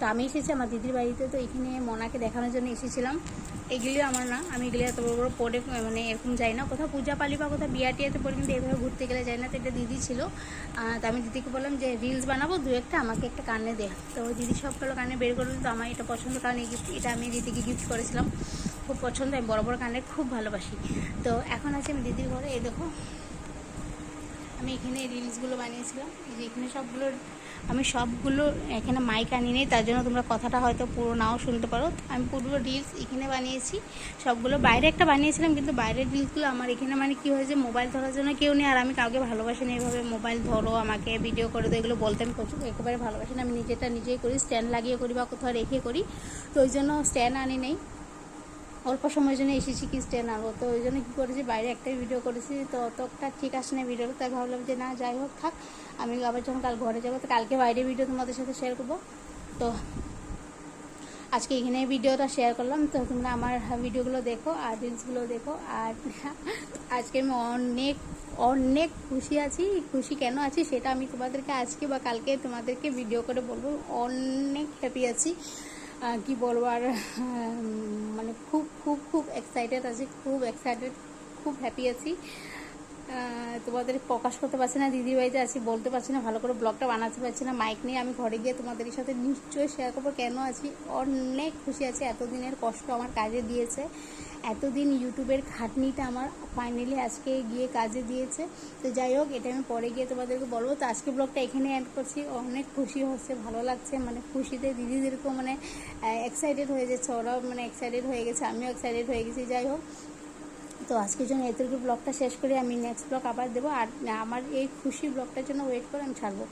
তো আমি এসেছি, আমার দিদির বাড়িতে। তো এখানে মনাকে দেখানোর জন্য এসেছিলাম। এগুলিও আমার না, আমি এগুলি এত বড় বড় পরে মানে এরকম যাই না। কোথাও পূজা পালি বা কোথাও বিয়া টিয়াতে পরে কিন্তু এভাবে ঘুরতে গেলে যাই না। তো এটা দিদি ছিল। তো আমি দিদিকে বললাম যে রিলস বানাবো, দু একটা, আমাকে একটা কানে দে। তো দিদি সবগুলো কানে বের করে দিল তো আমার এটা পছন্দ। কারণ এই gift- এটা আমি দিদিকে গিফট করেছিলাম। খুব পছন্দ, আমি বড় বড় কানে খুব ভালোবাসি। তো এখন আছে আমি দিদির ঘরে। এই দেখো আমি এখানে রিলসগুলো বানিয়েছিলাম। যে এখানে সবগুলো, আমি সবগুলো এখানে মাইক আনি নেই, তার জন্য তোমরা কথাটা হয়তো পুরো নাও শুনতে পারো। আমি পুরো রিলস এখানে বানিয়েছি, সবগুলো বাইরে একটা বানিয়েছিলাম, কিন্তু বাইরের রিলসগুলো আমার এখানে মানে কি হয়েছে মোবাইল ধরার জন্য কেউ নেই, আর আমি কাউকে ভালোবাসি না এইভাবে মোবাইল ধরো, আমাকে ভিডিও করে তো এগুলো বলতে আমি প্রচুর একেবারে ভালোবাসি না। আমি নিজেটা নিজেই করি স্ট্যান্ড লাগিয়ে করি বা কোথাও রেখে করি, তো ওই জন্য স্ট্যান্ড আনি নেই। অল্প সময়ের জন্য এসেছি কি স্ট্যান্ড তো ওই জন্য কী করেছি, বাইরে একটাই ভিডিও করেছি। তো অতটা ঠিক আসে না ভিডিওটা তাই ভাবলাম যে না, যাই হোক, থাক। আমি আবার যখন কাল ঘরে যাব, তো কালকে বাইরে ভিডিও তোমাদের সাথে শেয়ার করব। তো আজকে এখানে ভিডিওটা শেয়ার করলাম। তো তোমরা আমার ভিডিওগুলো দেখো, আর রিলসগুলো দেখো, আর আজকে আমি অনেক অনেক খুশি আছি। খুশি কেন আছি সেটা আমি তোমাদেরকে আজকে বা কালকে তোমাদেরকে ভিডিও করে বলব। অনেক হ্যাপি আছি। কি বলব আর মানে খুব খুব খুব এক্সাইটেড আছি খুব এক্সাইটেড খুব হ্যাপি আছি। তোমাদের প্রকাশ করতে পারছি না দিদির বাড়িতে আছি, বলতে পারছি না, ভালো করে ব্লগটা বানাতে পারছি না মাইক নিয়ে আমি ঘরে গিয়ে তোমাদের সাথে নিশ্চয়ই শেয়ার করব। কেন আছি? অনেক খুশি আছি, এতদিনের কষ্ট আমার কাজে দিয়েছে, এতদিন ইউটিউবের খাটনিটা আমার ফাইনালি আজকে গিয়ে কাজে দিয়েছে। তো যাই হোক, এটা আমি পরে গিয়ে তোমাদেরকে বলব। তো আজকে ব্লগটা এখানে অ্যাড করছি। অনেক খুশি হচ্ছে, ভালো লাগছে মানে খুশিতে দিদিদেরকেও মানে এক্সাইটেড হয়ে যাচ্ছে, ওরাও মানে এক্সাইটেড হয়ে গেছে, আমিও এক্সাইটেড হয়ে গেছি। যাই হোক তো আজকের জন্য এতটুকু ব্লগটা শেষ করে। আমি নেক্সট ব্লগ আবার দেবো। আর আমার এই খুশি ব্লগটার জন্য ওয়েট করে আমি ছাড়বো।